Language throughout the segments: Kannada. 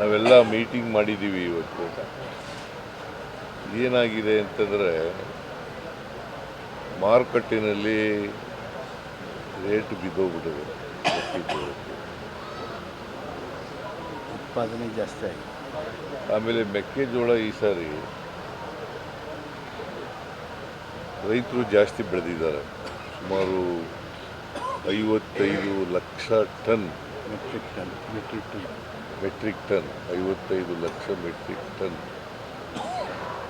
ನಾವೆಲ್ಲ ಮೀಟಿಂಗ್ ಮಾಡಿದ್ದೀವಿ ಇವತ್ತು ಏನಾಗಿದೆ ಅಂತಂದರೆ ಮಾರುಕಟ್ಟೆನಲ್ಲಿ ರೇಟ್ ಬಿದ್ದೋಗ್ಬಿಟ್ಟಿದೆ. ಉತ್ಪಾದನೆ ಜಾಸ್ತಿ ಆಗಿದೆ. ಆಮೇಲೆ ಮೆಕ್ಕೆಜೋಳ ಈ ಸಾರಿ ರೈತರು ಜಾಸ್ತಿ ಬೆಳೆದಿದ್ದಾರೆ. ಸುಮಾರು ಐವತ್ತೈದು lakh ton. Metric ton metric ton. Metric ton ಐವತ್ತೈದು ಲಕ್ಷ ಮೆಟ್ರಿಕ್ ಟನ್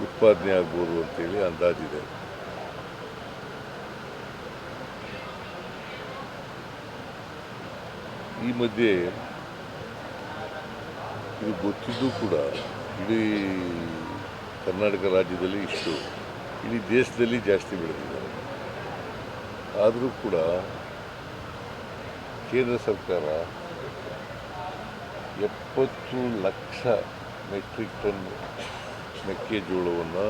ಉತ್ಪಾದನೆ ಆಗ್ಬೋದು ಅಂತೇಳಿ ಅಂದಾಜಿದೆ ಈ ಮಧ್ಯೆ ಇದು ಗೊತ್ತಿದ್ದು ಕೂಡ ಇಡೀ ಕರ್ನಾಟಕ ರಾಜ್ಯದಲ್ಲಿ ಇಷ್ಟು, ಇಡೀ ದೇಶದಲ್ಲಿ ಜಾಸ್ತಿ ಬೆಳೆದಿದ್ದಾರೆ. ಆದರೂ ಕೂಡ ಕೇಂದ್ರ ಸರ್ಕಾರ ಎಪ್ಪತ್ತು ಲಕ್ಷ ಮೆಟ್ರಿಕ್ ಟನ್ ಮೆಕ್ಕೆಜೋಳವನ್ನು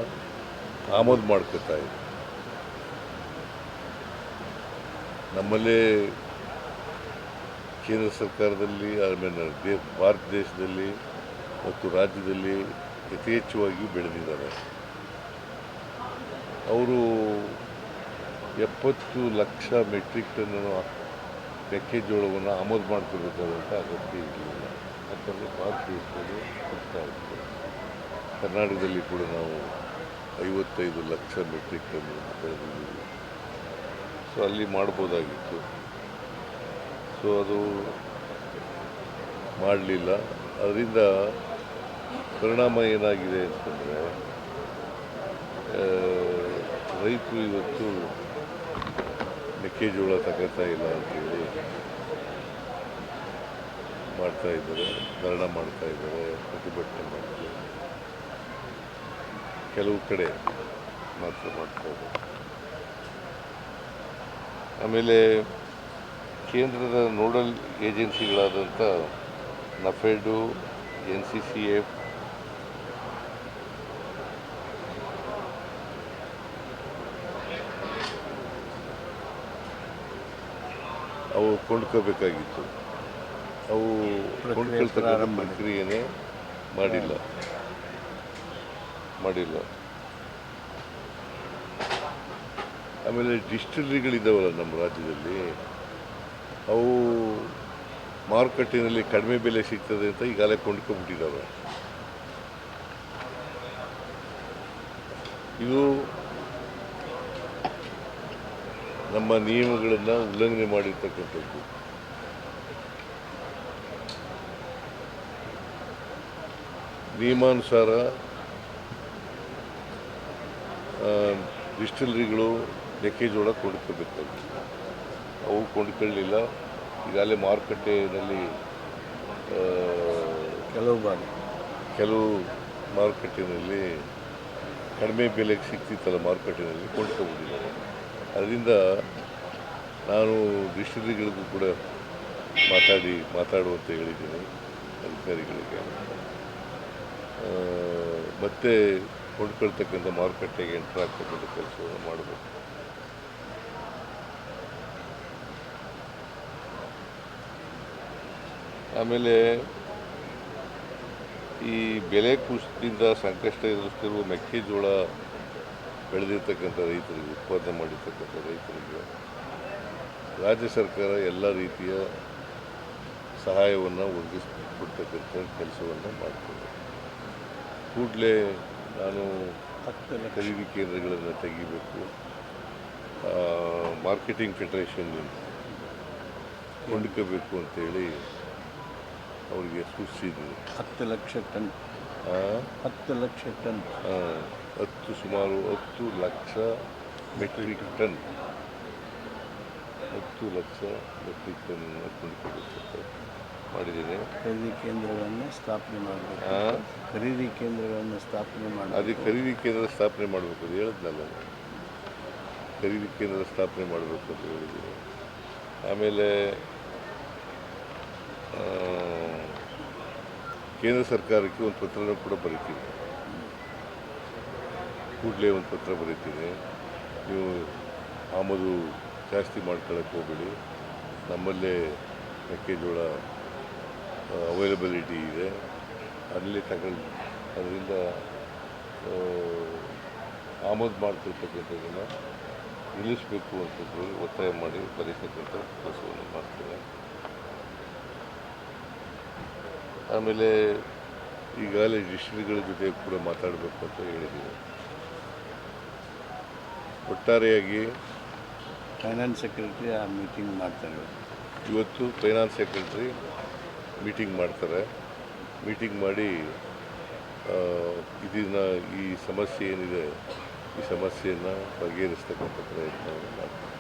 ಆಮದು ಮಾಡ್ಕೋತಾ ಇದೆ. ನಮ್ಮಲ್ಲೇ ಕೇಂದ್ರ ಸರ್ಕಾರದಲ್ಲಿ ಆಮೇಲೆ ದೇ, ಭಾರತ ದೇಶದಲ್ಲಿ ಮತ್ತು ರಾಜ್ಯದಲ್ಲಿ ಯಥೇಚ್ಛವಾಗಿ ಬೆಳೆದಿದ್ದಾರೆ. ಅವರು ಎಪ್ಪತ್ತು ಲಕ್ಷ ಮೆಟ್ರಿಕ್ ಟನ್ ಮೆಕ್ಕೆಜೋಳವನ್ನು ಆಮದು ಮಾಡ್ಕೋಬೇಕಾದಂಥ ಅಗತ್ಯ ಇರಲಿಲ್ಲ. ಯಾಕಂದರೆ ಭಾರತ ದೇಶದಲ್ಲಿ ಸಿಗ್ತಾ ಇತ್ತು. ಕರ್ನಾಟಕದಲ್ಲಿ ಕೂಡ ನಾವು ಐವತ್ತೈದು ಲಕ್ಷ ಮೆಟ್ರಿಕ್ ಟನ್ ಬೆಳೆದಿದ್ದೀವಿ ಸೊ ಅಲ್ಲಿ ಮಾಡ್ಬೋದಾಗಿತ್ತು. ಸೊ ಅದು ಮಾಡಲಿಲ್ಲ. ಅದರಿಂದ ಪರಿಣಾಮ ಏನಾಗಿದೆ ಅಂತಂದರೆ ರೈತರು ಇವತ್ತು ಮೆಕ್ಕೆಜೋಳ ತಗೋತಾ ಇಲ್ಲ ಅಂತೇಳಿ ಮಾಡ್ತಾ ಇದ್ದಾರೆ, ಧರಣ ಮಾಡ್ತಾ ಇದ್ದಾರೆ, ಪ್ರತಿಭಟನೆ ಮಾಡ್ತಾರೆ ಕೆಲವು ಕಡೆ ಮಾತ್ರ ಮಾಡ್ತಾ ಇದ್ದಾರೆ. ಆಮೇಲೆ ಕೇಂದ್ರದ nodal ಏಜೆನ್ಸಿಗಳಾದಂಥ NAFED, N C C F, ಅವು ಕೊಂಡ್ಕೋಬೇಕಾಗಿತ್ತು. ಅವು ಕೊಂಡ್ಕೊಳ್ತಕ್ಕಂಥ. ಪ್ರಕ್ರಿಯೆನೇ ಮಾಡಿಲ್ಲ. ಮಾಡಿಲ್ಲ. ಆಮೇಲೆ ಡಿಸ್ಟಿಲರಿಗಳಿದ್ದಾವಲ್ಲ ನಮ್ಮ ರಾಜ್ಯದಲ್ಲಿ ಅವು ಮಾರುಕಟ್ಟೆಯಲ್ಲಿ ಕಡಿಮೆ ಬೆಲೆ ಸಿಗ್ತದೆ ಅಂತ ಈಗಾಗಲೇ ಕೊಂಡ್ಕೊಂಡ್ಬಿಟ್ಟಿದ್ದಾವೆ ಇದು ನಮ್ಮ ನಿಯಮಗಳನ್ನು ಉಲ್ಲಂಘನೆ ಮಾಡಿರ್ತಕ್ಕಂಥದ್ದು. ನಿಯಮಾನುಸಾರ ಡಿಸ್ಟಿಲ್ರಿಗಳು ಮೆಕ್ಕೆಜೋಳ ಕೊಂಡ್ಕೋಬೇಕಾಗಿ ಅವು ಕೊಂಡ್ಕೊಳ್ಳಿಲ್ಲ. ಈಗಾಗಲೇ ಮಾರುಕಟ್ಟೆಯಲ್ಲಿ ಕೆಲವು ಬಾರಿ. ಕೆಲವು ಮಾರುಕಟ್ಟೆಯಲ್ಲಿ ಕಡಿಮೆ ಬೆಲೆಗೆ ಸಿಗ್ತಿತ್ತಲ್ಲ ಮಾರುಕಟ್ಟೆಯಲ್ಲಿ ಕೊಂಡ್ಕೋಬೋದಿಲ್ಲ ಅದರಿಂದ ನಾನು ಡಿಸ್ಟಿಲ್ರಿಗಳಿಗೂ ಕೂಡ ಮಾತಾಡಿ ಮಾತಾಡುವಂತ ಹೇಳಿದ್ದೀನಿ ಅಧಿಕಾರಿಗಳಿಗೆ. ಮತ್ತೆ ಕೊಂಡ್ಕೊಳ್ತಕ್ಕಂಥ ಮಾರುಕಟ್ಟೆಗೆ ಎಂಟರ್ ಆಗ್ತಕ್ಕಂಥ ಕೆಲಸವನ್ನು ಮಾಡಬೇಕು. ಆಮೇಲೆ ಈ ಬೆಲೆ ಕುಸಿತದಿಂದ ಸಂಕಷ್ಟ ಎದುರಿಸ್ತಿರುವ ಮೆಕ್ಕೆಜೋಳ ಬೆಳೆದಿರ್ತಕ್ಕಂಥ ರೈತರಿಗೆ, ಉತ್ಪಾದನೆ ಮಾಡಿರ್ತಕ್ಕಂಥ ರೈತರಿಗೆ ರಾಜ್ಯ ಸರ್ಕಾರ ಎಲ್ಲ ರೀತಿಯ ಸಹಾಯವನ್ನು ಒದಗಿಸ್ಕೊಡ್ತಕ್ಕಂಥ ಕೆಲಸವನ್ನು ಮಾಡ್ತದೆ. ಕೂಡಲೇ ನಾನು ಖರೀದಿ ಕೇಂದ್ರಗಳನ್ನು ತೆಗಿಬೇಕು. ಮಾರ್ಕೆಟಿಂಗ್ ಫೆಡರೇಷನ್ ಕೊಂಡ್ಕೋಬೇಕು ಅಂತೇಳಿ ಅವರಿಗೆ ಸೂಚಿಸಿದ್ದೀನಿ ಹತ್ತು ಲಕ್ಷ ಟನ್. ಹತ್ತು ಲಕ್ಷ ಟನ್. ಹತ್ತು ಸುಮಾರು ಹತ್ತು ಲಕ್ಷ ಮೆಟ್ರಿಕ್ ಟನ್. ಹತ್ತು ಲಕ್ಷ ಮೆಟ್ರಿಕ್ ಟನ್ ಕೊಂಡ್ಕೋಬೇಕು ಮಾಡಿದ್ದೀನಿ ಖರೀದಿ ಕೇಂದ್ರಗಳನ್ನು ಸ್ಥಾಪನೆ ಮಾಡಬೇಕು. ಖರೀದಿ ಕೇಂದ್ರಗಳನ್ನು ಸ್ಥಾಪನೆ ಅದೇ ಅದು ಖರೀದಿ ಕೇಂದ್ರ ಸ್ಥಾಪನೆ ಮಾಡಬೇಕು ಅದು ಹೇಳಿದ್ನಲ್ಲ ಖರೀದಿ ಕೇಂದ್ರ ಸ್ಥಾಪನೆ ಮಾಡಬೇಕು ಅಂತ ಹೇಳಿದ್ದೀನಿ ಆಮೇಲೆ ಕೇಂದ್ರ ಸರ್ಕಾರಕ್ಕೆ ಒಂದು ಪತ್ರನೂ ಕೂಡ ಬರೀತೀನಿ ಕೂಡಲೇ ಒಂದು ಪತ್ರ ಬರೀತೀನಿ ನೀವು ಆಮದು ಜಾಸ್ತಿ ಮಾಡ್ಕೊಳ್ಳೋಕೆ ಹೋಗಬೇಡಿ. ನಮ್ಮಲ್ಲೇ ಮೆಕ್ಕೆಜೋಳ ಅವೈಲಬಿಲಿಟಿ ಇದೆ. ಅಲ್ಲಿ ತಗೊಂಡು ಅದರಿಂದ ಆಮದು ಮಾಡ್ತಿರ್ತಕ್ಕಂಥದ್ದನ್ನು ನಿಲ್ಲಿಸಬೇಕು ಅಂತ ಒತ್ತಾಯ ಮಾಡಿ ಬರೀತಕ್ಕಂಥ ಕೆಲಸವನ್ನು ಮಾಡ್ತೇವೆ. ಆಮೇಲೆ ಈಗಾಗಲೇ ಡಿಸ್ಟ್ರಿಕ್ಟ್ಗಳ ಜೊತೆ ಕೂಡ ಮಾತಾಡಬೇಕು ಅಂತ ಹೇಳಿದ್ದೀವಿ. ಒಟ್ಟಾರೆಯಾಗಿ ಫೈನಾನ್ಸ್ ಸೆಕ್ರೆಟರಿ ಆ ಮೀಟಿಂಗ್ ಮಾಡ್ತಾರೆ. ಇವತ್ತು ಫೈನಾನ್ಸ್ ಸೆಕ್ರೆಟರಿ ಮೀಟಿಂಗ್ ಮಾಡ್ತಾರೆ. ಮೀಟಿಂಗ್ ಮಾಡಿ ಇದನ್ನ ಈ ಸಮಸ್ಯೆ ಏನಿದೆ ಈ ಸಮಸ್ಯೆಯನ್ನು ಬಗೆಹರಿಸ್ತಕ್ಕಂಥ ಪ್ರಯತ್ನವನ್ನು ಮಾಡ್ತಾರೆ.